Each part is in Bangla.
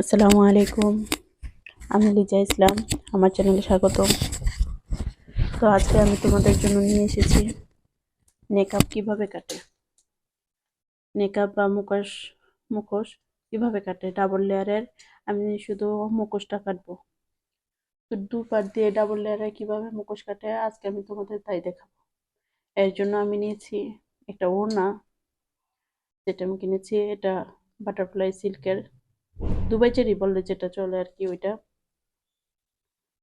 আসসালামু আলাইকুম। আমি লিজা ইসলাম, আমার চ্যানেলে স্বাগতম। তো আজকে আমি তোমাদের জন্য নিয়ে এসেছি মেকআপ কীভাবে কাটে? মেকআপ বা মুখোশ মুখোশ কীভাবে কাটে? ডাবল লেয়ারের আমি শুধু মুখোশটা কাটবো। তো দু পাট দিয়ে ডাবল লেয়ারের কীভাবে মুখোশ কাটে আজকে আমি তোমাদের তাই দেখাবো। এর জন্য আমি নিয়েছি একটা ওড়না, যেটা আমি কিনেছি, এটা বাটারফ্লাই সিল্কের দুবাই চেরি বললে যেটা চলে আর কি ওইটা।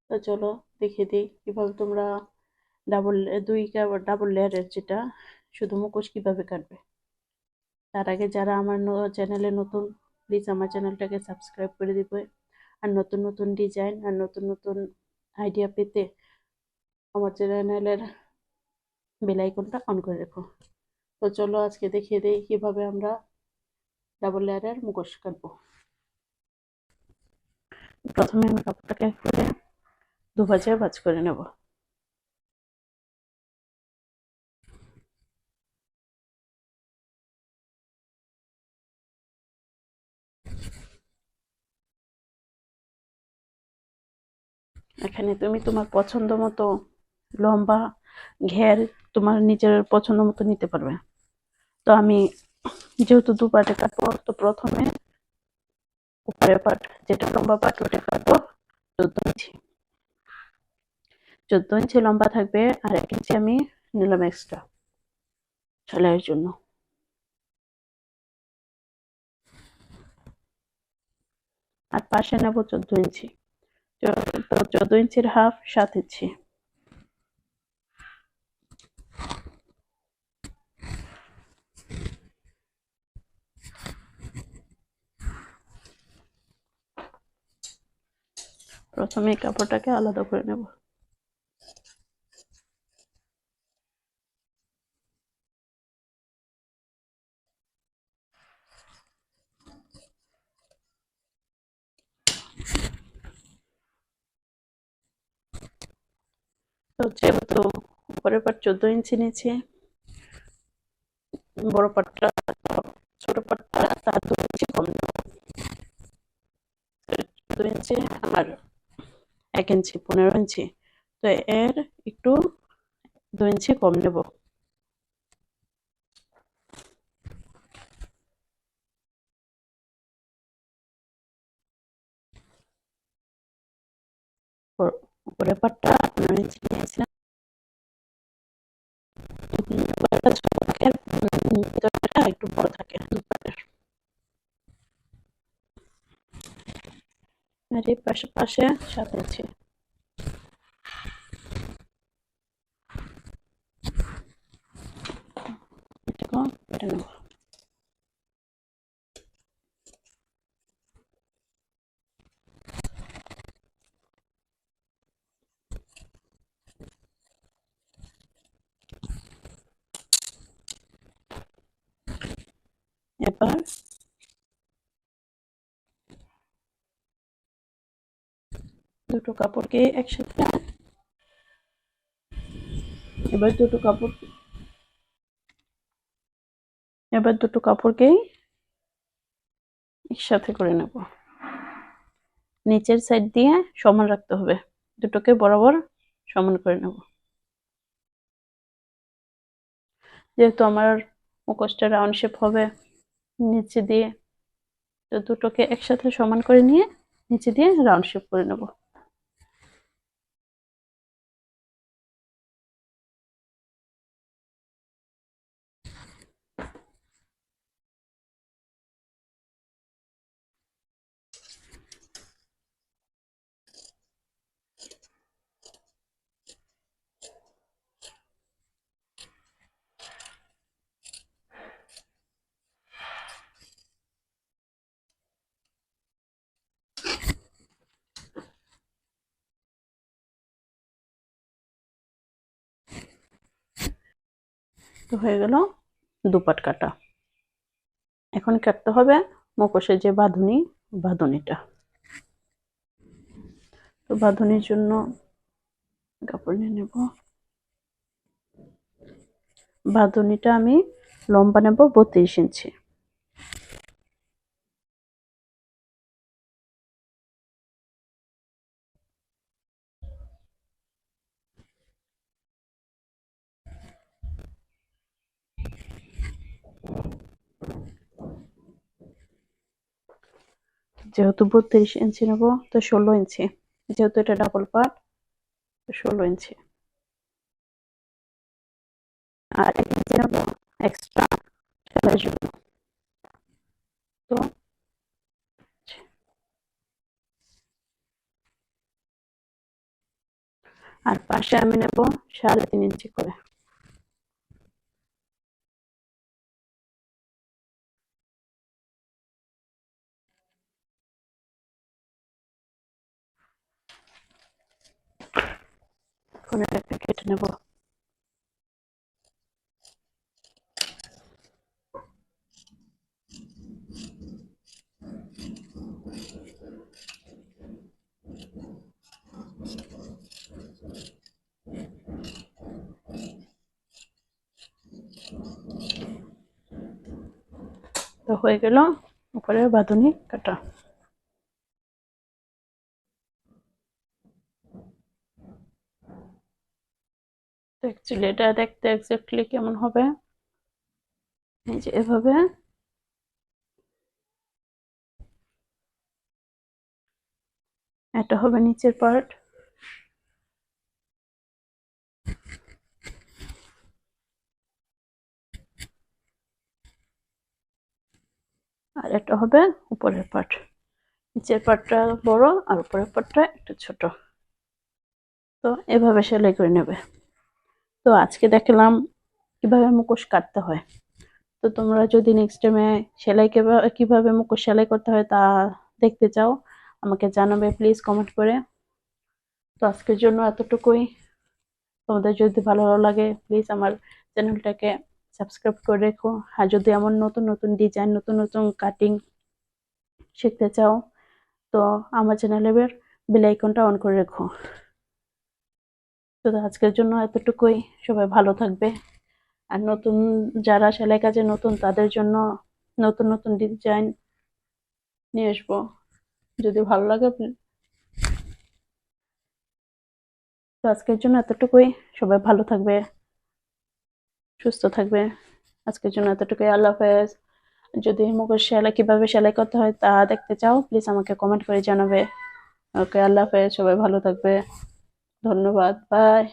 তো চলো দেখে দিই কীভাবে তোমরা ডাবল দুই ডাবল লেয়ারের যেটা, শুধু মুখোশ কীভাবে কাটবে। তার আগে যারা আমার চ্যানেলে নতুন প্লিজ আমার চ্যানেলটাকে সাবস্ক্রাইব করে দিবে। আর নতুন নতুন ডিজাইন আর নতুন নতুন আইডিয়া পেতে আমার চ্যানেলের বেলাইকনটা অন করে রেখো। তো চলো আজকে দেখিয়ে দিই কীভাবে আমরা ডাবল লেয়ারের মুখোশ কাটবো। প্রথমে আমি কাপড়টাকে করে দু ভাজে করে নেব। এখানে তুমি তোমার পছন্দ মতো লম্বা ঘের তোমার নিজের পছন্দ মতো নিতে পারবে। তো আমি যেহেতু দু পাটে কাটবো, তো প্রথমে উপরের পাট যেটা লম্বা পাট ওটা কাটবো। চোদ্দ ইঞ্চি। চোদ্দ ইঞ্চি লম্বা থাকবে, আর এক ইঞ্চি আমি নিলাম এক্সট্রা সেলাইয়ের জন্য। আর পাশে নেব চোদ্দ ইঞ্চি। চোদ্দ ইঞ্চির হাফ সাত ইঞ্চি। প্রথমে কাপড়টাকে আলাদা করে নেব। যেহেতু উপরের পাট চোদ্দ ইঞ্চি নিচে বড় পাটটা তার দু ইঞ্চি কম চোদ্দ ইঞ্চি আর এক ইঞ্চি পনেরো ইঞ্চি। তো এর একটু দু ইঞ্চি কম নেব। পাটটা একটু বড় আর এই পাশে পাশে সাত ইঞ্চি কেটে নেব এবার দুটো কাপড়কে একসাথে এবার দুটো কাপড় এবার দুটো কাপড়কেই একসাথে করে নেব। নিচের সাইড দিয়ে সমান রাখতে হবে। দুটোকে বরাবর সমান করে নেব। যেহেতু আমার মুখোশটা রাউন্ড শেপ হবে নিচে দিয়ে, তো দুটোকে একসাথে সমান করে নিয়ে নিচে দিয়ে রাউন্ড শেপ করে নেব। তো হয়ে গেল? দুপাট কাটা। এখন কাটতে হবে মুখোশের যে বাঁধুনি, বাঁধুনিটা। তো বাঁধুনির জন্য কাপড় নিয়ে নেব। বাঁধুনিটা আমি লম্বা নেব বত্রিশ ইঞ্চি। যেহেতু বত্রিশ ইঞ্চি নেব, তো ষোলো ইঞ্চি। যেহেতু এটা ডাবল পার্ট ষোলো ইঞ্চি। আর এক ইঞ্চি নেব এক্সট্রা সেলাইয়ের জন্য তো আর পাশে আমি নেব সাড়ে তিন ইঞ্চি করে। এখন এটাকে কেটে নেব তো হয়ে গেল। উপরে বাঁধুনি কাটা। অ্যাকচুয়ালি এটা দেখতে এক্স্যাক্টলি কেমন হবে? এই যে এভাবে। এটা হবে নিচের পার্ট আর এটা হবে উপরের পার্ট নিচের পার্টটা বড় আর উপরের পার্টটা একটু ছোট। তো এভাবে সেলাই করে নেবে। তো আজকে দেখলাম কীভাবে মুখোশ কাটতে হয়। তো তোমরা যদি নেক্সট টাইমে সেলাই কীভাবে মুখোশ সেলাই করতে হয় তা দেখতে চাও, আমাকে জানাবে প্লিজ কমেন্ট করে। তো আজকের জন্য এতটুকুই। তোমাদের যদি ভালো লাগে প্লিজ আমার চ্যানেলটাকে সাবস্ক্রাইব করে রেখো। আর যদি এমন নতুন নতুন ডিজাইন নতুন নতুন কাটিং শিখতে চাও, তো আমার চ্যানেলের বেল আইকনটা অন করে রেখো। তো আজকের জন্য এতটুকুই। সবাই ভালো থাকবে। আর নতুন যারা সেলাই কাজে নতুন, তাদের জন্য নতুন নতুন ডিজাইন নিয়ে আসব। যদি ভালো লাগে, তো আজকের জন্য এতটুকুই। সবাই ভালো থাকবে, সুস্থ থাকবে। আজকের জন্য এতটুকুই। আল্লাহ হাফেজ। যদি মুখের সেলাই, কীভাবে সেলাই করতে হয় তা দেখতে চাও প্লিজ আমাকে কমেন্ট করে জানাবে। ওকে, আল্লাহ হাফেজ। সবাই ভালো থাকবে। ধন্যবাদ বাই